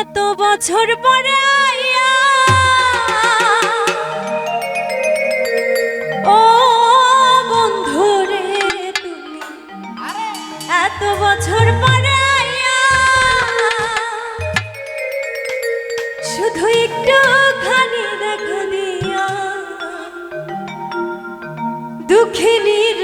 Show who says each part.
Speaker 1: এত বছর পরে ও বন্ধু রে তুমি, এত বছর পরে শুধু একটু খানি দেখ দিয়া। দুঃখিনীর